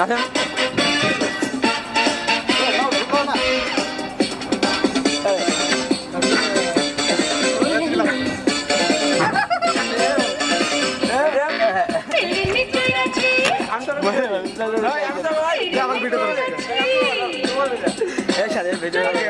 নাচেন আমার ভিডিও করে ভিডিও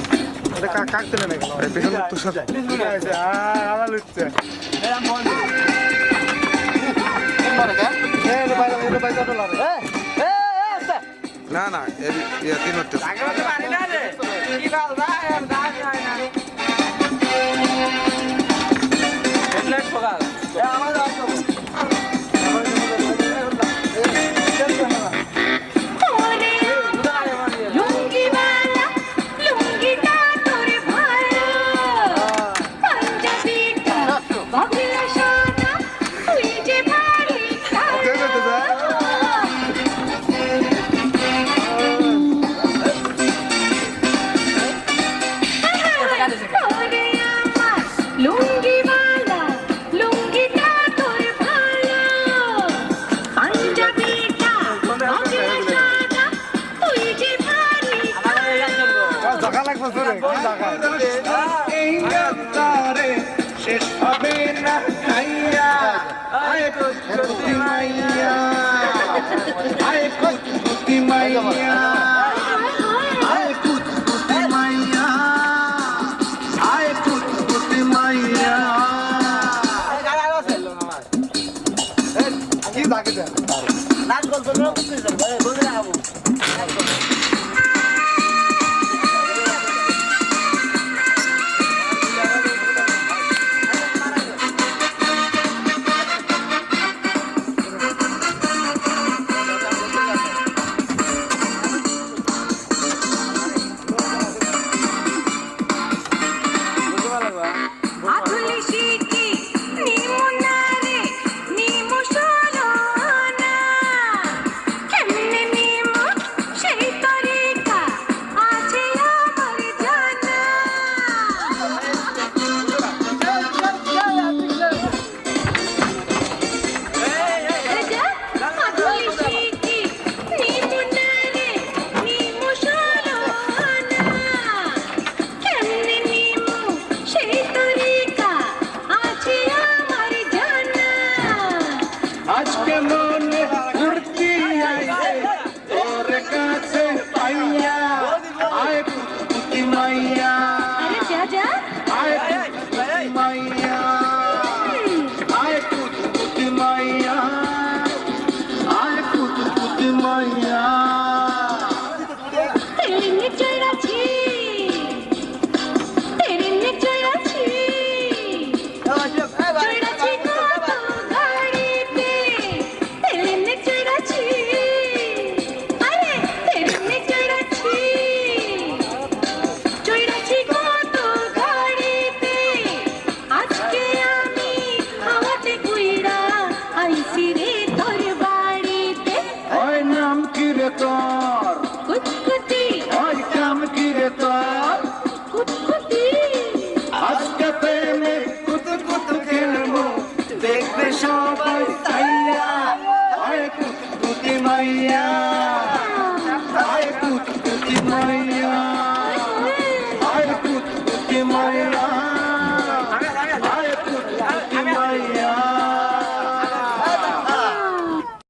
কাক তুলে নাকি পেছনে তো সব আমার লুটছে। না না তিন জায়গা লাগবে তোরে এই তারে শেষ হবে না খাইয়া। আয় কুতি মাইয়া আয় কুতি মাইয়া। আয় কুতি মাইয়া আয় কুতি মাইয়া। কি জায়গা নাচ গল্প সবাই চাইয়া আয় পুত পুতি মাইয়া। আয় পুত মাইয়া।